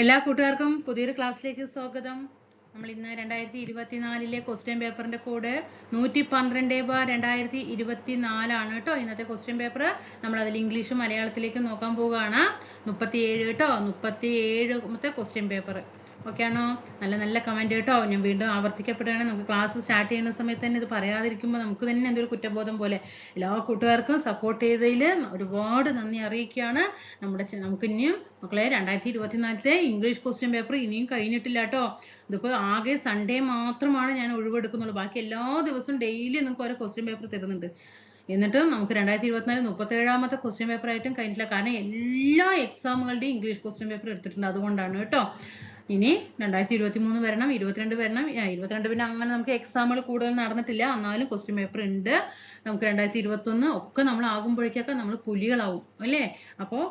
എല്ലാ കൂട്ടുകാർക്കും പുതിയൊരു ക്ലാസ്സിലേക്ക് സ്വാഗതം. നമ്മൾ ഇന്ന് രണ്ടായിരത്തി ഇരുപത്തിനാലിലെ ക്വസ്റ്റ്യൻ പേപ്പറിന്റെ കോഡ് നൂറ്റി പന്ത്രണ്ട് ബാർ രണ്ടായിരത്തി ഇരുപത്തി നാലാണ് കേട്ടോ. ഇന്നത്തെ ക്വസ്റ്റ്യൻ പേപ്പർ നമ്മൾ അതിൽ ഇംഗ്ലീഷും മലയാളത്തിലേക്കും നോക്കാൻ പോവുകയാണ്. മുപ്പത്തിയേഴ് കേട്ടോ. മുപ്പത്തിയേഴ് ക്വസ്റ്റ്യൻ പേപ്പർ ആണോ? നല്ല നല്ല കമന്റ് കേട്ടോ. ഞാൻ വീണ്ടും ആവർത്തിക്കപ്പെടുകയാണ്. നമുക്ക് ക്ലാസ് സ്റ്റാർട്ട് ചെയ്യുന്ന സമയത്ത് തന്നെ ഇത് പറയാതിരിക്കുമ്പോൾ നമുക്ക് തന്നെ എന്തൊരു കുറ്റബോധം പോലെ എല്ലാ കൂട്ടുകാർക്കും സപ്പോർട്ട് ചെയ്തതിൽ ഒരുപാട് നന്ദി അറിയിക്കുകയാണ്. നമ്മുടെ നമുക്ക് ഇനിയും മക്കളെ രണ്ടായിരത്തി ഇരുപത്തിനാലത്തെ ഇംഗ്ലീഷ് ക്വസ്റ്റ്യൻ പേപ്പർ ഇനിയും കഴിഞ്ഞിട്ടില്ല കേട്ടോ. ഇതിപ്പോൾ ആകെ സൺഡേ മാത്രമാണ് ഞാൻ ഒഴിവെടുക്കുന്നുള്ളൂ. ബാക്കി എല്ലാ ദിവസവും ഡെയിലി നിങ്ങൾക്ക് ഓരോ ക്വസ്റ്റ്യൻ പേപ്പർ തരുന്നുണ്ട്. എന്നിട്ട് നമുക്ക് രണ്ടായിരത്തി ഇരുപത്തിനാല് മുപ്പത്തി ഏഴാമത്തെ ക്വസ്റ്റ്യൻ പേപ്പർ ആയിട്ടും കഴിഞ്ഞിട്ടില്ല. കാരണം എല്ലാ എക്സാമുകളുടെയും ഇംഗ്ലീഷ് ക്വസ്റ്റ്യൻ പേപ്പർ എടുത്തിട്ടുണ്ട്. അതുകൊണ്ടാണ് കേട്ടോ. ഇനി രണ്ടായിരത്തി ഇരുപത്തി മൂന്ന് വരണം ഇരുപത്തിരണ്ട് വരണം. ഇരുപത്തിരണ്ട് പിന്നെ അങ്ങനെ നമുക്ക് എക്സാമുകൾ കൂടുതൽ നടന്നിട്ടില്ല. എന്നാലും ക്വസ്റ്റ്യൻ പേപ്പർ ഉണ്ട്. നമുക്ക് രണ്ടായിരത്തി ഇരുപത്തൊന്ന് ഒക്കെ നമ്മൾ ആകുമ്പോഴേക്കൊക്കെ നമ്മൾ പുലികളാവും. അല്ലേ? അപ്പോൾ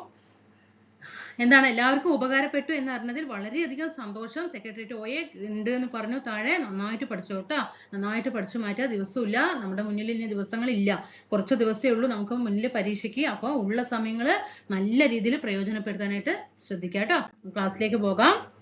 എന്താണ്? എല്ലാവർക്കും ഉപകാരപ്പെട്ടു എന്ന് അറിഞ്ഞതിൽ വളരെയധികം സന്തോഷം. സെക്രട്ടേറിയറ്റ് ഒയെ ഉണ്ട് എന്ന് പറഞ്ഞു താഴെ. നന്നായിട്ട് പഠിച്ചു കേട്ടോ നന്നായിട്ട് പഠിച്ചു മാറ്റുക ദിവസമില്ല നമ്മുടെ മുന്നിൽ ഇനി ദിവസങ്ങളില്ല. കുറച്ച് ദിവസമേ ഉള്ളൂ നമുക്ക് മുന്നിൽ പരീക്ഷയ്ക്ക്. അപ്പോൾ ഉള്ള സമയങ്ങൾ നല്ല രീതിയിൽ പ്രയോജനപ്പെടുത്താനായിട്ട് ശ്രദ്ധിക്കാം കേട്ടോ ക്ലാസ്സിലേക്ക് പോകാം.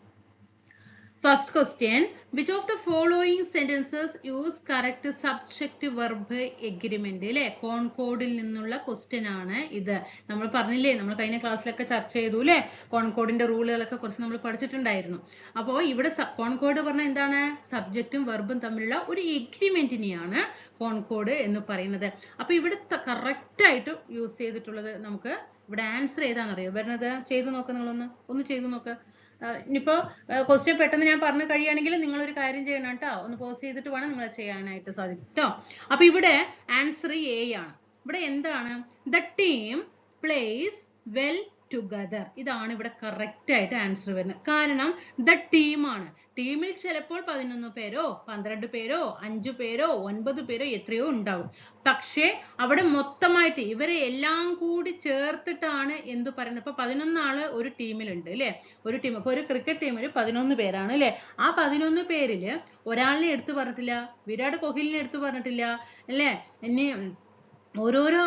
First question, which of the following sentences use correct subject verb agreement അല്ലെ കോൺകോഡിൽ നിന്നുള്ള ക്വസ്റ്റ്യൻ ആണ് ഇത്. നമ്മൾ പറഞ്ഞില്ലേ നമ്മൾ കഴിഞ്ഞ ക്ലാസ്സിലൊക്കെ ചർച്ച ചെയ്തു അല്ലെ കോൺകോഡിന്റെ റൂളുകളൊക്കെ കുറച്ച് നമ്മൾ പഠിച്ചിട്ടുണ്ടായിരുന്നു. അപ്പോൾ ഇവിടെ കോൺകോഡ് പറഞ്ഞാൽ എന്താണ്? സബ്ജക്റ്റും വെർബും തമ്മിലുള്ള ഒരു എഗ്രിമെന്റിനെയാണ് കോൺകോഡ് എന്ന് പറയുന്നത്. അപ്പോൾ ഇവിടെ കറക്റ്റ് ആയിട്ട് യൂസ് ചെയ്തിട്ടുള്ളത് നമുക്ക് ഇവിടെ ആൻസർ ഏതാണെന്നറിയോ? വരുന്നത് ചെയ്തു നോക്ക് നിങ്ങളൊന്ന്. ഒന്ന് ചെയ്തു നോക്ക്. ഇനിയിപ്പോ ക്വസ്റ്റ്യൻ പെട്ടെന്ന് ഞാൻ പറഞ്ഞു കഴിയുകയാണെങ്കിൽ നിങ്ങൾ ഒരു കാര്യം ചെയ്യണം കേട്ടോ. ഒന്ന് പോസ് ചെയ്തിട്ട് വേണം നിങ്ങൾ ചെയ്യാനായിട്ട് സാധിക്കും കേട്ടോ അപ്പൊ ഇവിടെ ആൻസർ എ ആണ്. ഇവിടെ എന്താണ്? The team plays well together ഇതാണ് ഇവിടെ കറക്റ്റ് ആയിട്ട് ആൻസർ വരുന്നത്. കാരണം ദ ടീമാണ് ടീമിൽ ചിലപ്പോൾ പതിനൊന്ന് പേരോ പന്ത്രണ്ട് പേരോ അഞ്ചു പേരോ ഒൻപത് പേരോ എത്രയോ ഉണ്ടാവും. പക്ഷേ അവിടെ മൊത്തമായിട്ട് ഇവരെ എല്ലാം കൂടി ചേർത്തിട്ടാണ് എന്ത് പറയുന്നത്? ഇപ്പൊ പതിനൊന്ന് ആൾ ഒരു ടീമിലുണ്ട് അല്ലേ? ഒരു ടീം ഇപ്പൊ ഒരു ക്രിക്കറ്റ് ടീമിൽ പതിനൊന്ന് പേരാണ് അല്ലേ? ആ പതിനൊന്ന് പേരിൽ ഒരാളിനെ എടുത്തു പറഞ്ഞിട്ടില്ല വിരാട് കോഹ്ലിനെ എടുത്തു പറഞ്ഞിട്ടില്ല അല്ലേ? ഇനി ഓരോരോ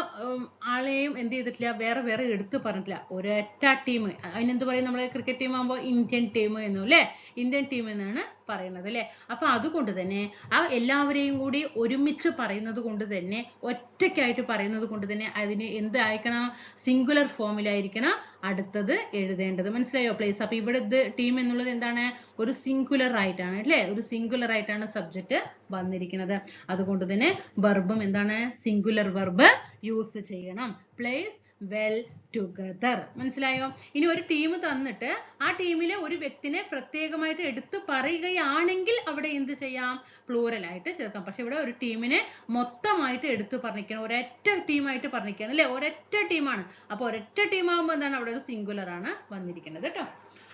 ആളെയും എന്ത് ചെയ്തിട്ടില്ല വേറെ വേറെ എടുത്തു പറഞ്ഞിട്ടില്ല. ഒരൊറ്റ ടീം അതിനെന്ത് പറയും നമ്മൾ ക്രിക്കറ്റ് ടീം ആകുമ്പോൾ ഇന്ത്യൻ ടീം എന്നും അല്ലേ ഇന്ത്യൻ ടീം എന്നാണ് പറയുന്നത് അല്ലേ? അപ്പൊ അതുകൊണ്ട് തന്നെ ആ എല്ലാവരെയും കൂടി ഒരുമിച്ച് പറയുന്നത് കൊണ്ട് തന്നെ ഒറ്റയ്ക്കായിട്ട് പറയുന്നത് കൊണ്ട് തന്നെ അതിന് എന്ത് അയക്കണം? സിംഗുലർ ഫോമിലായിരിക്കണം അടുത്തത് എഴുതേണ്ടത്. മനസ്സിലായോ? പ്ലേസ് അപ്പൊ ഇവിടെ ടീം എന്നുള്ളത് എന്താണ്? ഒരു സിംഗുലർ ആയിട്ടാണ് അല്ലേ? ഒരു സിംഗുലർ ആയിട്ടാണ് സബ്ജക്റ്റ് വന്നിരിക്കുന്നത്. അതുകൊണ്ട് തന്നെ വെർബും എന്താണ്? സിംഗുലർ വെർബ് യൂസ് ചെയ്യണം. പ്ലേസ് വെൽ ടുഗദർ മനസ്സിലായോ? ഇനി ഒരു ടീം തന്നിട്ട് ആ ടീമിലെ ഒരു വ്യക്തിനെ പ്രത്യേകമായിട്ട് എടുത്തു പറയുകയാണെങ്കിൽ അവിടെ എന്ത് ചെയ്യാം? പ്ലൂറൽ ആയിട്ട് ചേർക്കാം. പക്ഷെ ഇവിടെ ഒരു ടീമിനെ മൊത്തമായിട്ട് എടുത്തു പറഞ്ഞിരിക്കണം. ഒരൊറ്റ ടീമായിട്ട് പറഞ്ഞിരിക്കണം അല്ലെ? ഒരൊറ്റ ടീമാണ് അപ്പൊ ഒരൊറ്റ ടീം ആകുമ്പോൾ എന്താണ്? അവിടെ ഒരു സിംഗുലർ ആണ് വന്നിരിക്കുന്നത് കേട്ടോ.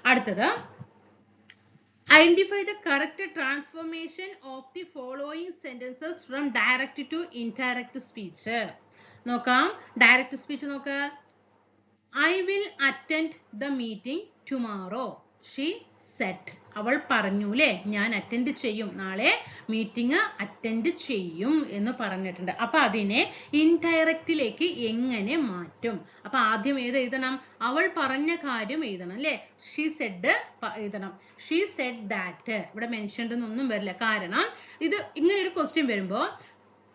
അടുത്തത് identify the correct transformation of the following sentences from direct to indirect speech. നോക്കാം. ഡയറക്റ്റ് സ്പീച്ച് നോക്ക്. I will attend the meeting tomorrow she said അവൾ പറഞ്ഞു അല്ലേ ഞാൻ അറ്റൻഡ് ചെയ്യും. നാളെ മീറ്റിംഗ് അറ്റൻഡ് ചെയ്യും എന്ന് പറഞ്ഞിട്ടുണ്ട്. അപ്പൊ അതിനെ ഇൻഡയറക്റ്റിലേക്ക് എങ്ങനെ മാറ്റും? അപ്പൊ ആദ്യം ഏത് എഴുതണം? അവൾ പറഞ്ഞ കാര്യം എഴുതണം അല്ലേ ഷീ സെഡ് എഴുതണം. ഷീ സെഡ് ദാറ്റ് ഇവിടെ മെൻഷൻഡ് ഒന്നും വരില്ല. കാരണം ഇത് ഇങ്ങനെ ഒരു ക്വസ്റ്റ്യൻ വരുമ്പോ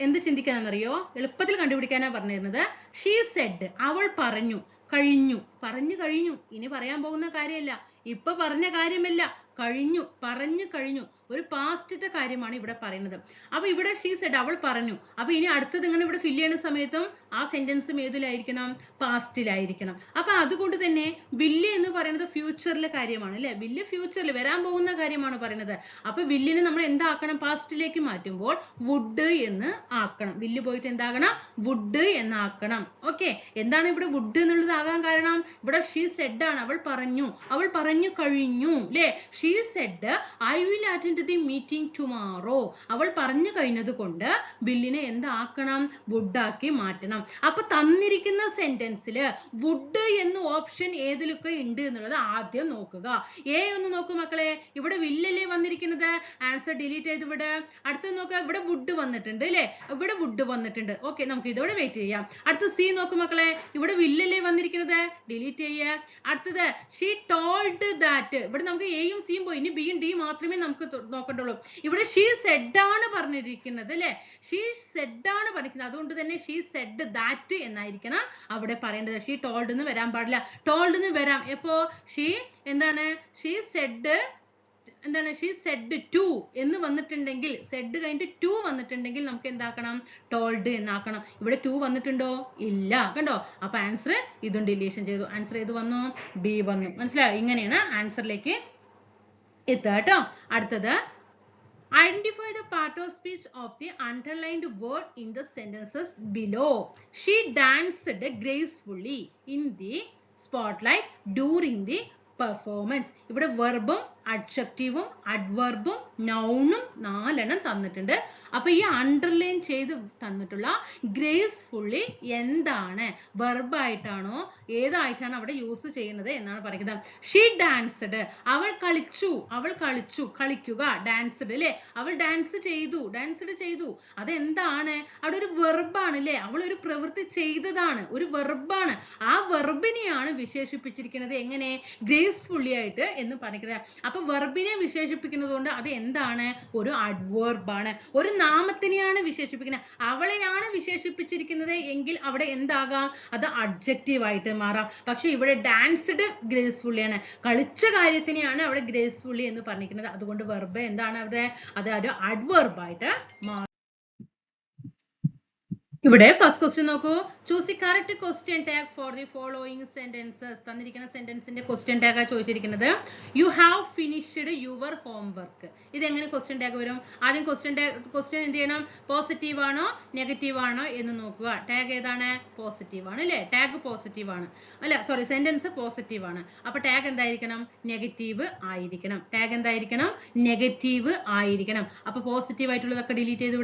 എന്ത് ചിന്തിക്കാനെന്നറിയോ എളുപ്പത്തിൽ കണ്ടുപിടിക്കാനാ പറഞ്ഞിരുന്നത്. ഷീ സെഡ് അവൾ പറഞ്ഞു കഴിഞ്ഞു. പറഞ്ഞു കഴിഞ്ഞു. ഇനി പറയാൻ പോകുന്ന കാര്യമല്ല. ഇപ്പൊ പറഞ്ഞ കാര്യമല്ല. കഴിഞ്ഞു പറഞ്ഞു കഴിഞ്ഞു. ഒരു പാസ്റ്റത്തെ കാര്യമാണ് ഇവിടെ പറയുന്നത്. അപ്പൊ ഇവിടെ ഷീ സെഡ് അവൾ പറഞ്ഞു. അപ്പൊ ഇനി അടുത്തത് ഇങ്ങനെ ഇവിടെ ഫില്ല് ചെയ്യുന്ന സമയത്തും ആ സെന്റൻസും ഏതിലായിരിക്കണം? പാസ്റ്റിലായിരിക്കണം അപ്പൊ അതുകൊണ്ട് തന്നെ വില്ല് എന്ന് പറയുന്നത് ഫ്യൂച്ചറിലെ കാര്യമാണ് അല്ലെ? വില്ല് ഫ്യൂച്ചറിൽ വരാൻ പോകുന്ന കാര്യമാണ് പറയുന്നത്. അപ്പൊ വില്ലിനെ നമ്മൾ എന്താക്കണം? പാസ്റ്റിലേക്ക് മാറ്റുമ്പോൾ വുഡ് എന്ന് ആക്കണം. വില്ല് പോയിട്ട് എന്താകണം? വുഡ് എന്നാക്കണം ഓക്കെ എന്താണ് ഇവിടെ വുഡ് എന്നുള്ളത് ആകാൻ കാരണം? ഇവിടെ ഷീ സെഡ് ആണ്. അവൾ പറഞ്ഞു. അവൾ പറഞ്ഞു കഴിഞ്ഞു അല്ലേ? She said I will attend the meeting tomorrow അവൾ പറഞ്ഞു കഴിഞ്ഞത് കൊണ്ട് ബില്ലിനെ എന്താക്കണം? വുഡാക്കി മാറ്റണം. അപ്പൊ തന്നിരിക്കുന്ന സെന്റൻസിൽ വുഡ് എന്ന ഓപ്ഷൻ ഏതിലൊക്കെ ഉണ്ട് എന്നുള്ളത് ആദ്യം നോക്കുക. എ ഒന്ന് നോക്കൂ മക്കളെ. ഇവിടെ വില്ലല്ലേ വന്നിരിക്കുന്നത്? ആൻസർ ഡിലീറ്റ് ചെയ്ത് ഇവിടെ അടുത്തത് നോക്കുക ഇവിടെ വുഡ് വന്നിട്ടുണ്ട് അല്ലേ ഇവിടെ വുഡ് വന്നിട്ടുണ്ട്. ഓക്കെ നമുക്ക് ഇതോടെ വെയിറ്റ് ചെയ്യാം. അടുത്ത സി നോക്കൂ മക്കളെ. ഇവിടെ വില്ലല്ലേ വന്നിരിക്കുന്നത്? ഡിലീറ്റ് ചെയ്യുക അടുത്തത് ഷീ ടോൾഡ് ദാറ്റ് ഇവിടെ നമുക്ക് എയും സിയും പോയി ഇനി ബിയും ഡിയും മാത്രമേ നമുക്ക് നോക്കണ്ടുള്ളൂ. ഇവിടെ ഷീ സെഡ് ആണ് പറഞ്ഞിരിക്കുന്നത് അല്ലെ? ഷീ സെഡ് ആണ് പറഞ്ഞിരിക്കുന്നത്. അതുകൊണ്ട് തന്നെ ഷീ സെഡ് ദാറ്റ് എന്നായിരിക്കണം അവിടെ പറയേണ്ടത്. ഷീ ടോൾഡ് എന്ന് വരാൻ പാടില്ല. ടോൾഡ് എന്ന് വരാം. എപ്പോ? ഷീ എന്താണ്? ഷീ സെഡ് എന്താണ്? ഷീ സെഡ് ടു എന്ന് വന്നിട്ടുണ്ടെങ്കിൽ സെഡ് കഴിഞ്ഞിട്ട് ടു വന്നിട്ടുണ്ടെങ്കിൽ നമുക്ക് എന്താക്കണം? ടോൾഡ് എന്നാക്കണം. ഇവിടെ ടു വന്നിട്ടുണ്ടോ? ഇല്ല. കണ്ടോ? അപ്പൊ ആൻസർ ഇതും ഡിലീഷൻ ചെയ്തു. ആൻസർ ഏത് വന്നു? ബി വന്നു. മനസ്സിലായോ? ഇങ്ങനെയാണ് ആൻസറിലേക്ക് എത്തുക കേട്ടോ അടുത്തത് Identify the part of speech of the underlined word in the sentences below. She danced gracefully in the spotlight during the performance. ഇവിടെ വെർബും അഡ്ജക്റ്റീവും അഡ്വർബും നൗണും നാലെണ്ണം തന്നിട്ടുണ്ട്. അപ്പൊ ഈ അണ്ടർലൈൻ ചെയ്ത് തന്നിട്ടുള്ള ഗ്രേസ്ഫുള്ളി എന്താണ്? വെർബായിട്ടാണോ ഏതായിട്ടാണ് അവിടെ യൂസ് ചെയ്യുന്നത് എന്നാണ് പറയുന്നത്. ഷീ ഡാൻസ്ഡ് അവൾ കളിച്ചു അവൾ കളിച്ചു കളിക്കുക ഡാൻസ്ഡ് അല്ലേ അവൾ ഡാൻസ് ചെയ്തു ഡാൻസ്ഡ് ചെയ്തു. അതെന്താണ്? അവിടെ ഒരു വെർബാണ് അല്ലേ അവൾ ഒരു പ്രവൃത്തി ചെയ്തതാണ് ഒരു വെർബാണ് ആ വെർബിനെയാണ് വിശേഷിപ്പിച്ചിരിക്കുന്നത്. എങ്ങനെ? ഗ്രേസ്ഫുള്ളി ആയിട്ട് എന്ന് പറയുന്നത്. അപ്പൊ വെർബിനെ വിശേഷിപ്പിക്കുന്നത് കൊണ്ട് അത് എന്താണ്? ഒരു ആണ്. ഒരു നാമത്തിനെയാണ് വിശേഷിപ്പിക്കുന്നത്. അവളെയാണ് വിശേഷിപ്പിച്ചിരിക്കുന്നത് എങ്കിൽ അവിടെ എന്താകാം? അത് adjective ആയിട്ട് മാറാം. പക്ഷെ ഇവിടെ ഡാൻസ്ഡ് ഗ്രേസ്ഫുള്ളിയാണ് കളിച്ച കാര്യത്തിനെയാണ് അവിടെ ഗ്രേസ്ഫുള്ളി എന്ന് പറഞ്ഞിരിക്കുന്നത്. അതുകൊണ്ട് വെർബ് എന്താണ് അവിടെ? അത് ഒരു ആയിട്ട് മാറും. ഇവിടെ ഫസ്റ്റ് ക്വസ്റ്റ്യൻ നോക്കൂ. Choose the correct question tag for the following sentences തന്നിരിക്കുന്ന സെന്റൻസിന്റെ ക്വസ്റ്റ്യൻ ടാഗ് ചോദിച്ചിരിക്കുന്നത്. You have finished your homework ഇത് എങ്ങനെ ക്വസ്റ്റ്യൻ ടാഗ് വരും? ആദ്യം ക്വസ്റ്റ്യൻ ടാഗ് ക്വസ്റ്റ്യൻ എന്ത് ചെയ്യണം? പോസിറ്റീവ് ആണോ? നെഗറ്റീവ് ആണോ? എന്ന് നോക്കുക. ടാഗ് ഏതാണ്? പോസിറ്റീവ് ആണ് അല്ലേ? ടാഗ് പോസിറ്റീവ് ആണ്. അല്ല സോറി സെന്റൻസ് പോസിറ്റീവ് ആണ്. അപ്പൊ ടാഗ് എന്തായിരിക്കണം? നെഗറ്റീവ് ആയിരിക്കണം. ടാഗ് എന്തായിരിക്കണം? നെഗറ്റീവ് ആയിരിക്കണം. അപ്പൊ പോസിറ്റീവ് ആയിട്ടുള്ളതൊക്കെ ഡിലീറ്റ് ചെയ്ത്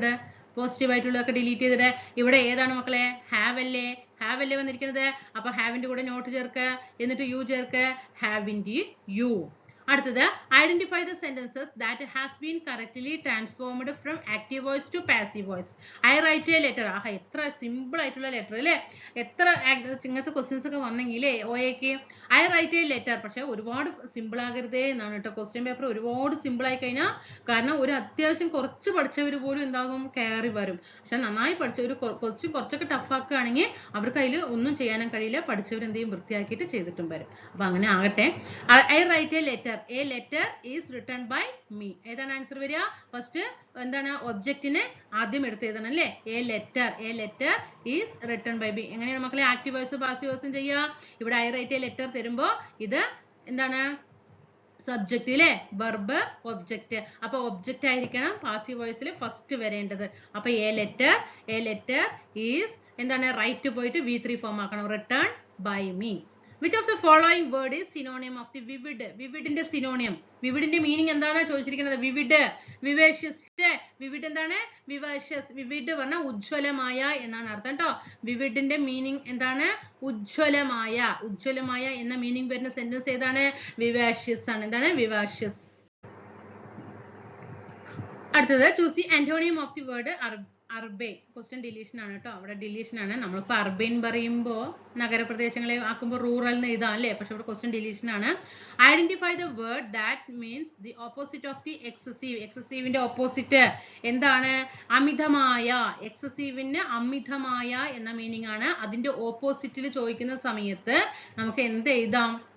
പോസിറ്റീവ് ആയിട്ടുള്ളതൊക്കെ ഡിലീറ്റ് ചെയ്തിട്ട് ഇവിടെ ഏതാണ് മക്കളെ? ഹാവ് അല്ലേ? ഹാവ് അല്ലേ വന്നിരിക്കുന്നത്? അപ്പൊ ഹാവിന്റെ കൂടെ നോട്ട് ചേർക്ക്. എന്നിട്ട് യു ചേർക്ക്. ഹാവിന്റെ യു അടുത്തത് identify the sentences that has been correctly transformed from active voice to passive voice I write a letter ah എത്ര സിമ്പിൾ ആയിട്ടുള്ള ലെറ്റർ അല്ലേ? എത്ര ഇങ്ങനത്തെ ക്വസ്റ്റ്യൻസ് ഒക്കെ വന്നെങ്കിൽ ഓയക്ക് ഐ റൈറ്റ് എ ലെറ്റർ പക്ഷെ ഒരുപാട് സിമ്പിൾ ആകരുതേ എന്നാണ് കേട്ടോ ക്വസ്റ്റ്യൻ പേപ്പർ ഒരുപാട് സിമ്പിൾ ആയി കഴിഞ്ഞാൽ കാരണം ഒരു അത്യാവശ്യം കുറച്ച് പഠിച്ചവർ പോലും എന്താകും? കയറി വരും. പക്ഷെ നന്നായി പഠിച്ച ഒരു ക്വസ്റ്റ്യൻ കുറച്ചൊക്കെ ടഫ് ആക്കുകയാണെങ്കിൽ അവർക്ക് അതിൽ ഒന്നും ചെയ്യാനും കഴിയില്ല. പഠിച്ചവർ എന്ത് ചെയ്യും വൃത്തിയാക്കിയിട്ട് ചെയ്തിട്ടും വരും. അപ്പൊ അങ്ങനെ ആകട്ടെ. I write a letter a letter is written by me. ഏതാണ് ആൻസർ വരിക? ഫസ്റ്റ് എന്താണ് ഒബ്ജക്റ്റിനെ ആദ്യം എടുത്ത് എഴുതണം അല്ലേ? A letter a letter is written by be എങ്ങനെയാണ് മക്കളെ? പാസീവ് വോയിസും ചെയ്യുക. ഇവിടെ ഐ റൈറ്റ് എ ലെറ്റർ തരുമ്പോൾ ഇത് എന്താണ്? സബ്ജക്റ്റ് അല്ലേ ബർബ് ഒബ്ജക്റ്റ് അപ്പൊ ഒബ്ജക്റ്റ് ആയിരിക്കണം പാസീവ് വോയിസിൽ ഫസ്റ്റ് വരേണ്ടത്. അപ്പൊ a letter a letter is എന്താണ്? റൈറ്റ് പോയിട്ട് വി ത്രീ ഫോം ആക്കണം. Written by me which of the following word is synonym of the vivid വിവിഡിന്റെ synonym വിവിഡിന്റെ മീനിങ് എന്താണ് ചോദിച്ചിരിക്കുന്നത്? വിവിഡ് വിവേഷ്യസ്റ്റ് വിവിഡ് എന്താണ്? വിവേഷ്യസ് വിവിഡ് പറഞ്ഞാൽ ഉജ്ജ്വലമായ എന്നാണ് അർത്ഥം കേട്ടോ വിവിഡിന്റെ മീനിങ് എന്താണ്? ഉജ്ജ്വലമായ. ഉജ്ജ്വലമായ എന്ന മീനിങ് വരുന്ന സെന്റൻസ് ഏതാണ്? വിവേഷ്യസ് ആണ്. എന്താണ്? വിവാഷ്യസ് അടുത്തത് choose the antonym of the word urbane question deletion ആണ് കേട്ടോ അവിടെ ഡിലീഷൻ ആണ്. നമ്മളിപ്പോ അർബൈൻ പറയുമ്പോൾ നഗരപ്രദേശങ്ങളെ ആക്കുമ്പോൾ റൂറൽ എന്ന് അല്ലേ? പക്ഷെ ഇവിടെ ക്വസ്റ്റ്യൻ ഡിലീഷൻ ആണ്. Identify the word that means the opposite of the excessive എക്സസീവിന്റെ opposite എന്താണ്? അമിതമായ. എക്സസീവിന് അമിതമായ എന്ന മീനിങ് ആണ്. അതിന്റെ ഓപ്പോസിറ്റിൽ ചോദിക്കുന്ന സമയത്ത് നമുക്ക് എന്ത് എഴുതാം?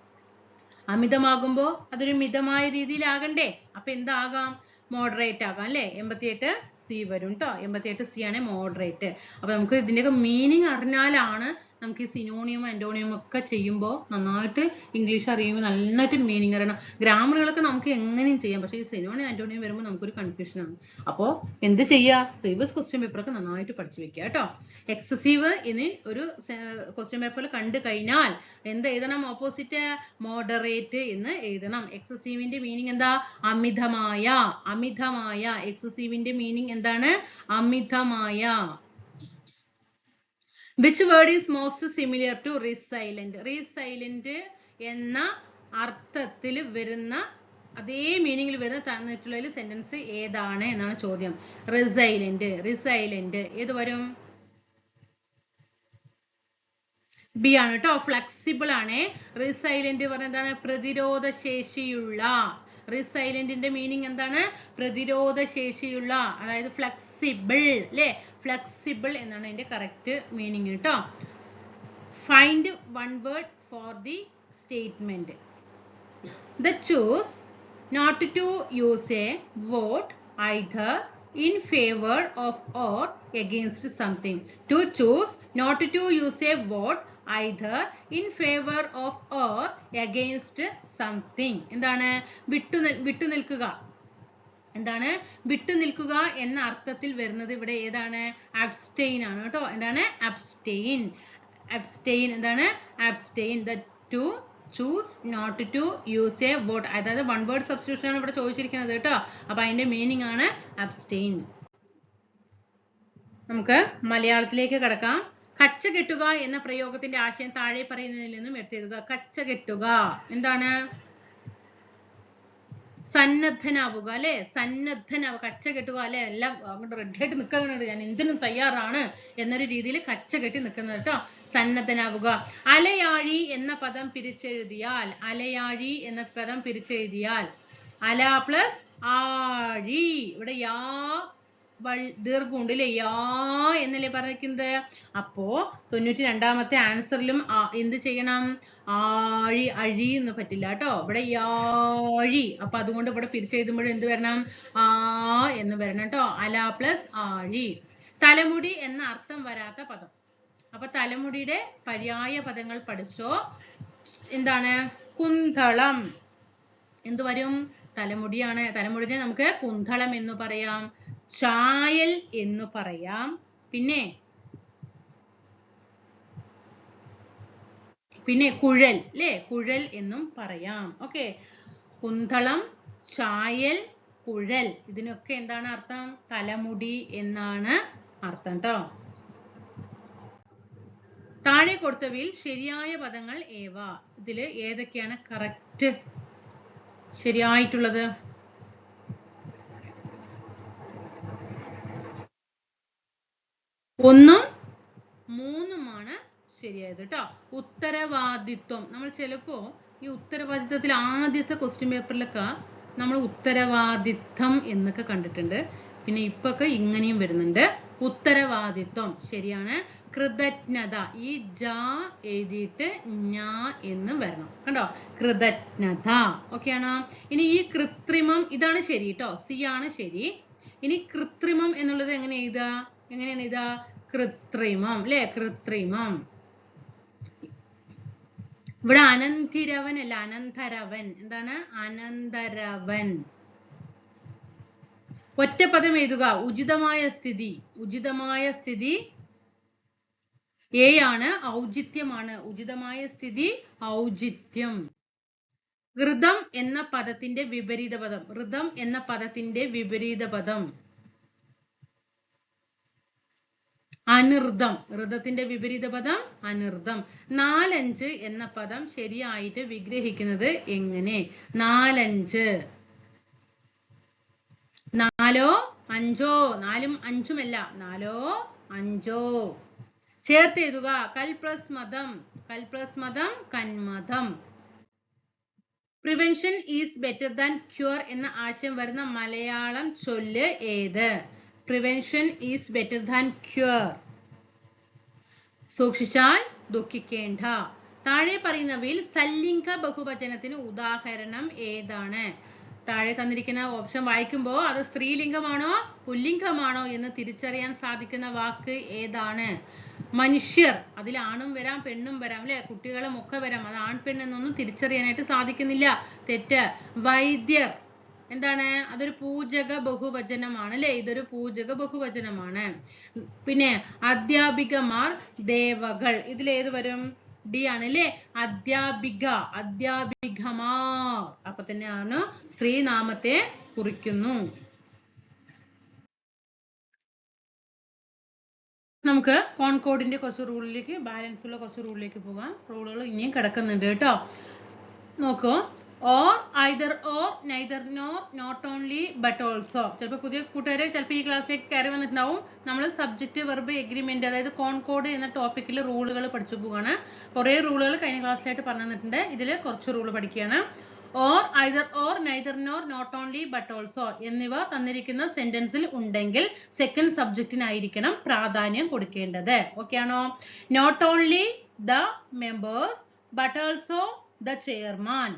അമിതമാകുമ്പോ അതൊരു മിതമായ രീതിയിലാകണ്ടേ. അപ്പൊ എന്താകാം? മോഡറേറ്റ് ആകാം അല്ലേ? എൺപത്തിയെട്ട് സി വരും കേട്ടോ എൺപത്തിയെട്ട് സി ആണ് മോഡറേറ്റ് അപ്പൊ നമുക്ക് ഇതിന്റെയൊക്കെ മീനിങ് അറിഞ്ഞാലാണ് നമുക്ക് ഈ സിനോണിയും ആന്റോണിയും ഒക്കെ ചെയ്യുമ്പോൾ നന്നായിട്ട് ഇംഗ്ലീഷ് അറിയുമ്പോൾ നന്നായിട്ട് മീനിങ് അറിയണം. ഗ്രാമറുകളൊക്കെ നമുക്ക് എങ്ങനെയും ചെയ്യാം. പക്ഷേ ഈ സിനോണിയും ആന്റോണിയും വരുമ്പോൾ നമുക്കൊരു കൺഫ്യൂഷനാണ് അപ്പോൾ എന്ത് ചെയ്യുക പ്രീവിയസ് ക്വസ്റ്റ്യൻ പേപ്പറൊക്കെ നന്നായിട്ട് പഠിച്ചു വെക്കുക കേട്ടോ. എക്സസീവ് ഇനി ഒരു ക്വസ്റ്റ്യൻ പേപ്പറിൽ കണ്ടു കഴിഞ്ഞാൽ എന്ത് എഴുതണം? ഓപ്പോസിറ്റ് മോഡറേറ്റ് എന്ന് എഴുതണം. എക്സസീവിന്റെ മീനിങ് എന്താ? അമിതമായ. അമിതമായ. എക്സസീവിന്റെ മീനിങ് എന്താണ്? അമിതമായ. Which word is most similar to resilient resilient എന്ന അർത്ഥത്തിൽ വരുന്ന അതേ മീനിങ്ങിൽ വരുന്ന തന്നിട്ടുള്ള സെന്റൻസ് ഏതാണ് എന്നാണ് ചോദ്യം. റിസൈലന്റ് റിസൈലന്റ് ഏത് വരും? ബി ആണ് കേട്ടോ ഫ്ലെക്സിബിൾ ആണ്. റിസൈലന്റ് പറഞ്ഞ എന്താണ്? പ്രതിരോധ ശേഷിയുള്ള റിസൈലന്റിന്റെ മീനിങ് എന്താണ്? പ്രതിരോധ ശേഷിയുള്ള അതായത് ഫ്ലെക്സിബിൾ അല്ലേ ഫ്ലെക്സിബിൾ എന്നാണ് അതിന്റെ കറക്റ്റ് മീനിങ് കേട്ടോ find one word for the statement the choose not to use a vote either in favor of or against something to choose not to use a word either in favor of or against something എന്താണ് വിട്ടു വിട്ടു നിൽക്കുക എന്താണ്? വിട്ടു നിൽക്കുക എന്ന അർത്ഥത്തിൽ വരുന്നത് ഇവിടെ ഏതാണ്? അബ്സ്റ്റെയിൻ ആണ് കേട്ടോ. എന്താണ്? അബ്സ്റ്റെയിൻ അബ്സ്റ്റെയിൻ എന്താണ്? Abstain the to choose not to use a vote അതായത് വൺ വേർഡ് സബ്സ്റ്റിറ്റ്യൂഷൻ ആണ് ഇവിടെ ചോദിച്ചിരിക്കുന്നത് കേട്ടോ. അപ്പൊ അതിന്റെ മീനിങ് ആണ് അബ്സ്റ്റെയിൻ നമുക്ക് മലയാളത്തിലേക്ക് കടക്കാം. കച്ച കെട്ടുക എന്ന പ്രയോഗത്തിന്റെ ആശയം താഴെ പറയുന്നതിൽ നിന്നും എടുത്തെഴുതുക. കച്ച കെട്ടുക. എന്താണ്? സന്നദ്ധനാവുക അല്ലെ? സന്നദ്ധനാവുക കച്ച കെട്ടുക അല്ലെ? എല്ലാം അങ്ങോട്ട് റെഡി ആയിട്ട് നിൽക്കുന്നുണ്ട് ഞാൻ എന്തിനും തയ്യാറാണ് എന്നൊരു രീതിയിൽ കച്ച കെട്ടി നിൽക്കുന്നത് കേട്ടോ സന്നദ്ധനാവുക. അലയാഴി എന്ന പദം പിരിച്ചെഴുതിയാൽ അലയാഴി എന്ന പദം പിരിച്ചെഴുതിയാൽ അല പ്ലസ് ആഴി. ഇവിടെ യാ ദീർഘമുണ്ട് അല്ലേ യാ എന്നല്ലേ പറഞ്ഞിരിക്കുന്നത്? അപ്പോ തൊണ്ണൂറ്റി രണ്ടാമത്തെ ആൻസറിലും എന്ത് ചെയ്യണം? ആഴി അഴി എന്ന് പറ്റില്ല കേട്ടോ. ഇവിടെ യാഴി അപ്പൊ അതുകൊണ്ട് ഇവിടെ പിരിച്ചെഴുതുമ്പോൾ എന്ത് വരണം? ആ എന്ന് വരണം കേട്ടോ. അല പ്ലസ് ആഴി. തലമുടി എന്ന അർത്ഥം വരാത്ത പദം. അപ്പൊ തലമുടിയുടെ പര്യായ പദങ്ങൾ പഠിച്ചോ? എന്താണ്? കുന്തളം. എന്ത് വരും? തലമുടിയാണ്. തലമുടിനെ നമുക്ക് കുന്തളം എന്ന് പറയാം. ചായൽ എന്ന് പറയാം. പിന്നെ പിന്നെ കുഴൽ അല്ലേ കുഴൽ എന്നും പറയാം. ഓക്കെ കുന്തളം ചായൽ കുഴൽ. ഇതിനൊക്കെ എന്താണ് അർത്ഥം? തലമുടി എന്നാണ് അർത്ഥം കേട്ടോ താഴെ കൊടുത്തവയിൽ ശരിയായ പദങ്ങൾ ഏവ? ഇതിൽ ഏതൊക്കെയാണ് കറക്റ്റ് ശരിയായിട്ടുള്ളത്? ഒന്നും മൂന്നുമാണ് ശരിയായത് കേട്ടോ. ഉത്തരവാദിത്വം. നമ്മൾ ചിലപ്പോ ഈ ഉത്തരവാദിത്വത്തിൽ ആദ്യത്തെ ക്വസ്റ്റ്യൻ പേപ്പറിലൊക്കെ നമ്മൾ ഉത്തരവാദിത്തം എന്നൊക്കെ കണ്ടിട്ടുണ്ട്. പിന്നെ ഇപ്പൊക്കെ ഇങ്ങനെയും വരുന്നുണ്ട്. ഉത്തരവാദിത്വം. ശരിയാണ്. കൃതജ്ഞത. ഈ ജ എഴുതിയിട്ട് ഞാ എന്ന് വരണം. കണ്ടോ? കൃതജ്ഞത. ഓക്കെ ആണോ ഇനി ഈ കൃത്രിമം ഇതാണ് ശരി കേട്ടോ. സി ആണ് ശരി. ഇനി കൃത്രിമം എന്നുള്ളത് എങ്ങനെ എഴുതുക? എങ്ങനെയാണ് എഴുതുക? കൃത്രിമം അല്ലെ കൃത്രിമം. ഇവിടെ അനന്തിരവൻ അല്ല അനന്തരവൻ. എന്താണ്? അനന്തരവൻ. ഒറ്റ പദം എഴുതുക. ഉചിതമായ സ്ഥിതി. ഉചിതമായ സ്ഥിതി എ ആണ് ഔചിത്യമാണ്. ഉചിതമായ സ്ഥിതി ഔചിത്യം. ഋതം എന്ന പദത്തിന്റെ വിപരീത പദം. ഋതം എന്ന പദത്തിന്റെ വിപരീത പദം. അനിർദം. ഋതത്തിന്റെ വിപരീത പദം അനിർദം. നാലഞ്ച് എന്ന പദം ശരിയായിട്ട് വിഗ്രഹിക്കുന്നത് എങ്ങനെ? നാലഞ്ച്. നാലോ അഞ്ചോ? നാലും അഞ്ചുമല്ല. നാലോ അഞ്ചോ. ചേർത്ത് എഴുതുക. കൽ പ്ലസ് മതം. കൽ പ്ലസ് മതം കന്മതം prevention is better than cure എന്ന ആശയം വരുന്ന മലയാളം ചൊല്ല് ഏത്? Prevention is better than cure. സൂക്ഷിച്ചാൽ ദുഃഖിക്കേണ്ട. താഴെ പറയുന്നവയിൽ സല്ലിംഗ ബഹുവചനത്തിന് ഉദാഹരണം ഏതാണ്? താഴെ തന്നിരിക്കുന്ന ഓപ്ഷൻ വായിക്കുമ്പോൾ അത് സ്ത്രീലിംഗമാണോ പുല്ലിംഗമാണോ എന്ന് തിരിച്ചറിയാൻ സാധിക്കുന്ന വാക്ക് ഏതാണ്? മനുഷ്യർ. അതിൽ ആണും വരാം പെണ്ണും വരാം അല്ലെ? കുട്ടികളും ഒക്കെ വരാം. അത് ആൺ പെണ്ണെന്നൊന്നും തിരിച്ചറിയാനായിട്ട് സാധിക്കുന്നില്ല. തെറ്റ്. വൈദ്യർ. എന്താണ്? അതൊരു പൂജക ബഹുവചനമാണ് അല്ലെ? ഇതൊരു പൂജക ബഹുവചനമാണ്. പിന്നെ അധ്യാപികമാർ ദേവകൾ. ഇതിൽ ഏത് വരും? ഡി ആണ് അല്ലേ? അധ്യാപിക. അധ്യാപികമാർ. അപ്പൊ തന്നെയാണ് സ്ത്രീനാമത്തെ കുറിക്കുന്നു. നമുക്ക് കോൺകോഡിന്റെ കുറച്ച് റൂളിലേക്ക് ബാലൻസ് ഉള്ള കുറച്ച് റൂളിലേക്ക് പോകാം. റൂളുകൾ ഇനിയും കിടക്കുന്നുണ്ട് കേട്ടോ. നോക്കൂ. Or either or neither nor not only but also ചിലപ്പോൾ പുതിയ കൂട്ടുകാരെ ചിലപ്പോൾ ഈ ക്ലാസ്സിലേക്ക് കയറി വന്നിട്ടുണ്ടാവും. നമ്മൾ സബ്ജക്റ്റ് വെർബ് എഗ്രിമെന്റ് അതായത് കോൺകോഡ് എന്ന ടോപ്പിക്കിൽ റൂളുകൾ പഠിച്ചു പോവുകയാണ് കുറേ റൂളുകൾ കഴിഞ്ഞ ക്ലാസ്സിലായിട്ട് പറഞ്ഞു തന്നിട്ടുണ്ട്. ഇതിൽ കുറച്ച് റൂൾ പഠിക്കുകയാണ്. Or either or neither nor not only but also എന്നിവ തന്നിരിക്കുന്ന സെന്റൻസിൽ ഉണ്ടെങ്കിൽ സെക്കൻഡ് സബ്ജക്റ്റിനായിരിക്കണം പ്രാധാന്യം കൊടുക്കേണ്ടത്. ഓക്കെ ആണോ? Not only the members but also the chairman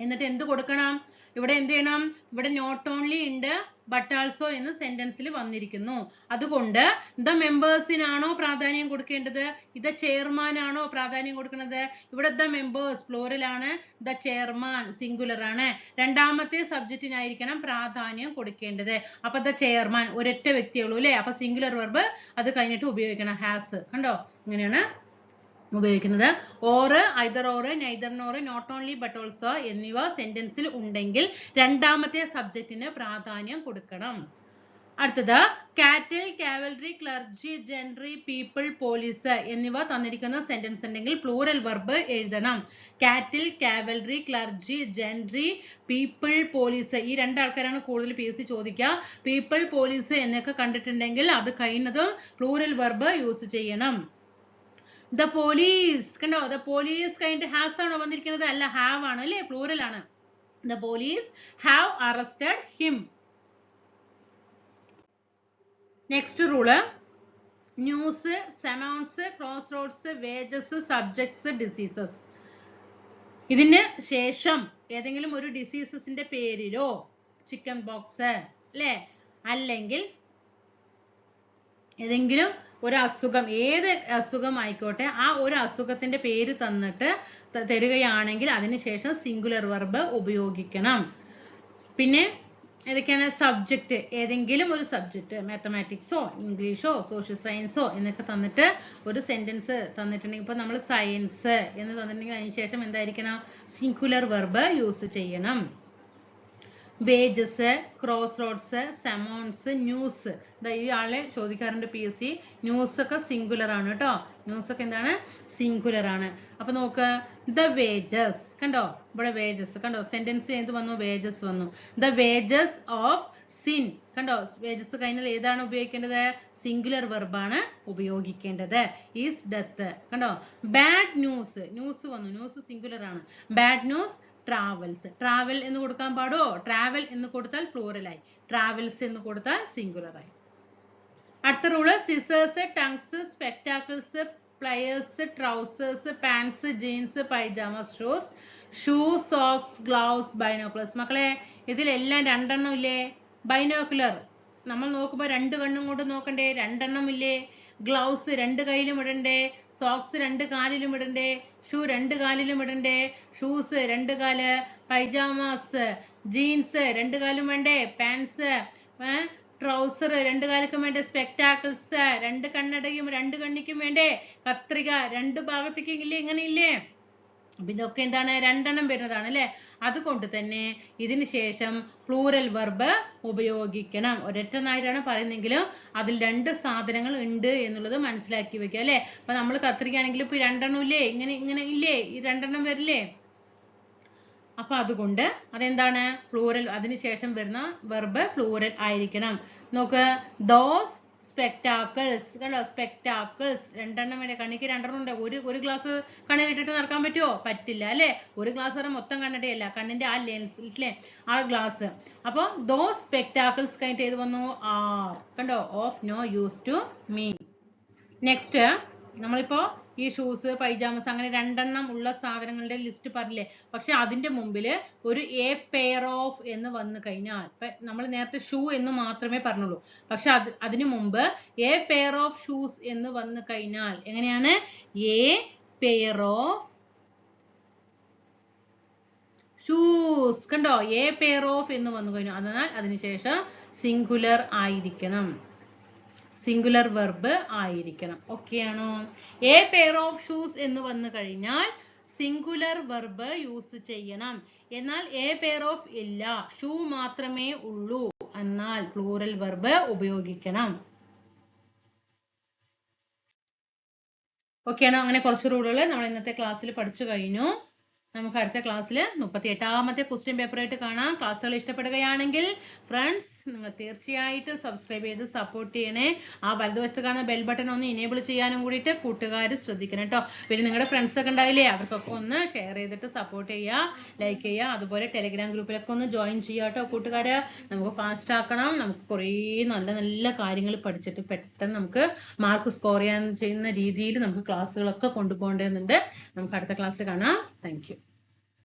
എന്നിട്ട് എന്ത് കൊടുക്കണം? ഇവിടെ എന്ത് ചെയ്യണം? ഇവിടെ നോട്ട് ഓൺലി ഉണ്ട് ബട്ട് ആൾസോ എന്ന് സെന്റൻസിൽ വന്നിരിക്കുന്നു. അതുകൊണ്ട് ദ മെമ്പേഴ്സിനാണോ പ്രാധാന്യം കൊടുക്കേണ്ടത്? ഇത് ചെയർമാൻ ആണോ പ്രാധാന്യം കൊടുക്കുന്നത്? ഇവിടെ ദ മെമ്പേഴ്സ് പ്ലൂറൽ ആണ് ദ ചെയർമാൻ സിംഗുലർ ആണ്. രണ്ടാമത്തെ സബ്ജക്റ്റിനായിരിക്കണം പ്രാധാന്യം കൊടുക്കേണ്ടത്. അപ്പൊ ദ ചെയർമാൻ ഒരൊറ്റ വ്യക്തിയുള്ളൂ അല്ലേ? അപ്പൊ സിംഗുലർ വെർബ് അത് കഴിഞ്ഞിട്ട് ഉപയോഗിക്കണം. ഹാസ് കണ്ടോ? ഇങ്ങനെയാണ് ഉപയോഗിക്കുന്നത്. Or either or neither nor not only but also എന്നിവ സെന്റൻസിൽ ഉണ്ടെങ്കിൽ രണ്ടാമത്തെ സബ്ജക്റ്റിന് പ്രാധാന്യം കൊടുക്കണം. അടുത്തത് cattle cavalry clergy gentry people police എന്നിവ തന്നിരിക്കുന്ന സെന്റൻസ് ഉണ്ടെങ്കിൽ പ്ലൂറൽ വെർബ് എഴുതണം. Cattle cavalry clergy gentry people police ഈ രണ്ടാൾക്കാരാണ് കൂടുതൽ പി എസ് സി ചോദിക്കുക. പീപ്പിൾ പോലീസ് എന്നൊക്കെ കണ്ടിട്ടുണ്ടെങ്കിൽ അത് കഴിയുന്നതും പ്ലൂറൽ വെർബ് യൂസ് ചെയ്യണം. ദ പോലീസ് കണ്ടോ? ദ പോലീസ് കഴിഞ്ഞിട്ട് ഹാസ് ആണോ വന്നിരിക്കുന്നത്? അല്ല ഹാവ് ആണ് അല്ലേ? പ്ലൂറൽ ആണ്. The police have arrested him next rule news summons crossroads wages subjects diseases ഇതിന് ശേഷം ഏതെങ്കിലും ഒരു ഡിസീസസിന്റെ പേരിലോ ചിക്കൻ ബോക്സ് അല്ലേ? അല്ലെങ്കിൽ ഏതെങ്കിലും ഒരു അസുഖം ഏത് അസുഖം ആയിക്കോട്ടെ ആ ഒരു അസുഖത്തിന്റെ പേര് തന്നിട്ട് തരികയാണെങ്കിൽ അതിനുശേഷം സിംഗുലർ വെർബ് ഉപയോഗിക്കണം. പിന്നെ ഏതൊക്കെയാണ്? സബ്ജക്റ്റ് ഏതെങ്കിലും ഒരു സബ്ജക്റ്റ് മാത്തമാറ്റിക്സോ ഇംഗ്ലീഷോ സോഷ്യൽ സയൻസോ എന്നൊക്കെ തന്നിട്ട് ഒരു സെന്റൻസ് തന്നിട്ടുണ്ടെങ്കിൽ ഇപ്പൊ നമ്മൾ സയൻസ് എന്ന് തന്നിട്ടുണ്ടെങ്കിൽ അതിന് ശേഷം എന്തായിരിക്കണം? സിംഗുലർ വെർബ് യൂസ് ചെയ്യണം. Wages crossroads summons news ആളെ ചോദിക്കാറുണ്ട് പി എസ് സി ന്യൂസ് ഒക്കെ സിംഗുലർ ആണ് കേട്ടോ. ന്യൂസ് ഒക്കെ എന്താണ്? സിംഗുലർ ആണ്. അപ്പൊ നോക്ക് ദ വേജസ് കണ്ടോ? ഇവിടെ വേജസ് കണ്ടോ? സെന്റൻസ് ഏത് വന്നു? വേജസ് വന്നു. ദ വേജസ് ഓഫ് സിൻ കണ്ടോ? വേജസ് കഴിഞ്ഞാൽ ഏതാണ് ഉപയോഗിക്കേണ്ടത്? സിംഗുലർ വെർബാണ് ഉപയോഗിക്കേണ്ടത്. ഈസ് ഡെത്ത് കണ്ടോ? ബാഡ് ന്യൂസ് ന്യൂസ് വന്നു. ന്യൂസ് സിംഗുലർ ആണ്. ബാഡ് ന്യൂസ് ട്രാവൽസ് ട്രാവൽ എന്ന് കൊടുക്കാൻ പാടോ? ട്രാവൽ എന്ന് കൊടുത്താൽ ആയി. ട്രാവൽസ് എന്ന് കൊടുത്താൽ സിംഗുലറായി അടുത്ത rule scissors tongs spectacles pliers trousers pants jeans pyjama shoes shoe socks gloves binoculars മക്കളെ ഇതിലെല്ലാം രണ്ടെണ്ണം ഇല്ലേ? ബൈനോക്കുലർ നമ്മൾ നോക്കുമ്പോൾ രണ്ട് കണ്ണും കൊണ്ട് നോക്കണ്ടേ? രണ്ടെണ്ണം ഇല്ലേ? ഗ്ലൗസ് രണ്ട് കയ്യിലും ഇടണ്ടേ? സോക്സ് രണ്ട് കാലിലും ഇടണ്ടേ? ഷൂ രണ്ട് കാലിലും ഇടണ്ടേ? ഷൂസ് രണ്ട് കാൽ പൈജാമാസ് ജീൻസ് രണ്ട് കാലും വേണ്ടേ? പാൻസ് ട്രൗസർ രണ്ട് കാലക്കും വേണ്ടേ? സ്പെക്ടാക്കിൾസ് രണ്ട് കണ്ണടയും രണ്ട് കണ്ണിക്കും വേണ്ടേ? കത്രിക രണ്ട് ഭാഗത്തേക്കെങ്കിലും ഇല്ലേ? ഇങ്ങനെ ഇല്ലേ? അപ്പൊ ഇതൊക്കെ എന്താണ്? രണ്ടെണ്ണം വരുന്നതാണ് അല്ലെ? അതുകൊണ്ട് തന്നെ ഇതിന് ശേഷം പ്ലൂറൽ വെർബ് ഉപയോഗിക്കണം. ഒരൊറ്റനായിട്ടാണ് പറയുന്നെങ്കിലും അതിൽ രണ്ട് സാധനങ്ങൾ ഉണ്ട് എന്നുള്ളത് മനസ്സിലാക്കി വെക്കുക അല്ലെ? അപ്പൊ നമ്മൾ കത്തിരിക്കുകയാണെങ്കിൽ ഇപ്പൊ രണ്ടെണ്ണം ഇല്ലേ? ഇങ്ങനെ ഇങ്ങനെ ഇല്ലേ? ഈ രണ്ടെണ്ണം വരില്ലേ? അപ്പൊ അതുകൊണ്ട് അതെന്താണ്? പ്ലൂറൽ അതിനുശേഷം വരുന്ന വെർബ് പ്ലൂറൽ ആയിരിക്കണം. നോക്ക് ദോസ് സ്പെക്ടാക്കിൾസ് കണ്ടോ? സ്പെക്ടാക്കിൾസ് രണ്ടെണ്ണം വേണ്ട കണ്ണിക്ക് രണ്ടെണ്ണം ഉണ്ട്. ഒരു ഒരു ഗ്ലാസ് കണ്ണിലിട്ടിട്ട് നടക്കാൻ പറ്റുമോ പറ്റില്ല അല്ലേ? ഒരു ഗ്ലാസ് വരെ മൊത്തം കണ്ണടയല്ല കണ്ണിന്റെ ആ ലെൻസ് അല്ലേ ആ ഗ്ലാസ് അപ്പോൾ ദോ സ്പെക്ടാക്കിൾസ് കഴിഞ്ഞിട്ട് ഏത് വന്നു? ആർ കണ്ടോ? Of no use to me next നമ്മളിപ്പോ ഈ ഷൂസ് പൈജാമസ് അങ്ങനെ രണ്ടെണ്ണം ഉള്ള സാധനങ്ങളുടെ ലിസ്റ്റ് പറഞ്ഞില്ലേ? പക്ഷെ അതിന്റെ മുമ്പിൽ ഒരു എ പെയർ ഓഫ് എന്ന് വന്നു കഴിഞ്ഞാൽ നമ്മൾ നേരത്തെ ഷൂ എന്ന് മാത്രമേ പറഞ്ഞുള്ളൂ. പക്ഷെ അത് അതിന് മുമ്പ് എ പെയർ ഓഫ് ഷൂസ് എന്ന് വന്നു കഴിഞ്ഞാൽ എങ്ങനെയാണ്? എ പെയർ ഓഫ് ഷൂസ് കണ്ടോ? എ പെയർ ഓഫ് എന്ന് വന്നു കഴിഞ്ഞു അതിനാൽ അതിനുശേഷം സിംഗുലർ ആയിരിക്കണം. സിംഗുലർ വെർബ് ആയിരിക്കണം. ഓക്കെ ആണോ? എ പെയർ ഓഫ് ഷൂസ് എന്ന് വന്നു കഴിഞ്ഞാൽ സിംഗുലർ വെർബ് യൂസ് ചെയ്യണം. എന്നാൽ എ പെയർ ഓഫ് ഇല്ല. ഷൂ മാത്രമേ ഉള്ളൂ. എന്നാൽ പ്ലൂറൽ വെർബ് ഉപയോഗിക്കണം. ഓക്കെയാണോ അങ്ങനെ കുറച്ച് റൂളുകൾ നമ്മൾ ഇന്നത്തെ ക്ലാസ്സിൽ പഠിച്ചു കഴിഞ്ഞു. നമുക്ക് അടുത്ത ക്ലാസ്സിൽ മുപ്പത്തി എട്ടാമത്തെ ക്വസ്റ്റ്യൻ പേപ്പറായിട്ട് കാണാം. ക്ലാസ്സുകൾ ഇഷ്ടപ്പെടുകയാണെങ്കിൽ ഫ്രണ്ട്സ് നിങ്ങൾ തീർച്ചയായിട്ടും സബ്സ്ക്രൈബ് ചെയ്ത് സപ്പോർട്ട് ചെയ്യണേ. ആ വലതുവശത്ത് കാണുന്ന ബെൽ ബട്ടൺ ഒന്ന് ഇനേബിൾ ചെയ്യാനും കൂടിയിട്ട് കൂട്ടുകാർ ശ്രദ്ധിക്കണം കേട്ടോ പിന്നെ നിങ്ങളുടെ ഫ്രണ്ട്സ് ഒക്കെ ഉണ്ടാവില്ലേ അവർക്കൊക്കെ ഒന്ന് ഷെയർ ചെയ്തിട്ട് സപ്പോർട്ട് ചെയ്യുക ലൈക്ക് ചെയ്യുക. അതുപോലെ ടെലിഗ്രാം ഗ്രൂപ്പിലൊക്കെ ഒന്ന് ജോയിൻ ചെയ്യുക കേട്ടോ കൂട്ടുകാർ. നമുക്ക് ഫാസ്റ്റ് ആക്കണം. നമുക്ക് കുറേ നല്ല നല്ല കാര്യങ്ങൾ പഠിച്ചിട്ട് പെട്ടെന്ന് നമുക്ക് മാർക്ക് സ്കോർ ചെയ്യാൻ ചെയ്യുന്ന രീതിയിൽ നമുക്ക് ക്ലാസ്സുകളൊക്കെ കൊണ്ടുപോകേണ്ടതുണ്ട്. നമുക്ക് അടുത്ത ക്ലാസ്സിൽ കാണാം. താങ്ക്